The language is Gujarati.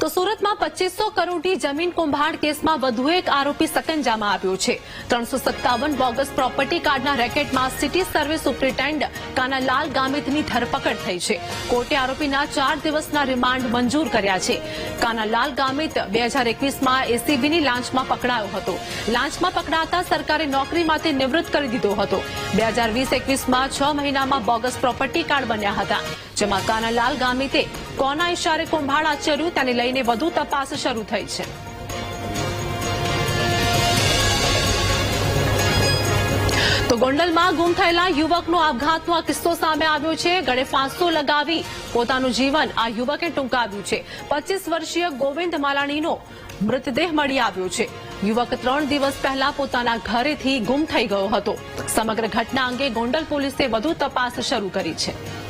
તો સુરતમાં પચીસો કરોડની જમીન કુંભાર કેસમાં વધુ એક આરોપી સકંજામાં આવ્યો છે. ત્રણસો સત્તાવન બોગસ પ્રોપર્ટી કાર્ડના રેકેટમાં સિટી સર્વે સુપ્રિન્ટેન્ડ કાનાલાલ ગામિતની ધરપકડ થઈ છે. કોર્ટે આરોપીના ચાર દિવસના રિમાન્ડ મંજૂર કર્યા છે. કાનાલાલ ગામિત બે હજાર એકવીસમાં એસીબીની લાંચમાં પકડાયો હતો. લાંચમાં પકડાતા સરકારે નોકરીમાંથી નિવૃત્ત કરી દીધો હતો. બે હજાર વીસ એકવીસમાં છ મહિનામાં બોગસ પ્રોપર્ટી કાર્ડ બન્યા હતા. જેમાં કાનાલાલ ગામિતે કોના ઇશારે કૌભાંડ આચર્યું તેને લઈને વધુ તપાસ શરૂ થઈ છે. તો ગોંડલમાં ગુમ થયેલા યુવકનો આપઘાતનો આ કિસ્સો સામે આવ્યો છે. ગળે ફાંસો લગાવી પોતાનું જીવન આ યુવકે ટૂંકાવ્યું છે. પચીસ વર્ષીય ગોવિંદ માલાણીનો મૃતદેહ મળી આવ્યો છે. યુવક ત્રણ દિવસ પહેલા પોતાના ઘરેથી ગુમ થઈ ગયો હતો. સમગ્ર ઘટના અંગે ગોંડલ પોલીસે વધુ તપાસ શરૂ કરી છે.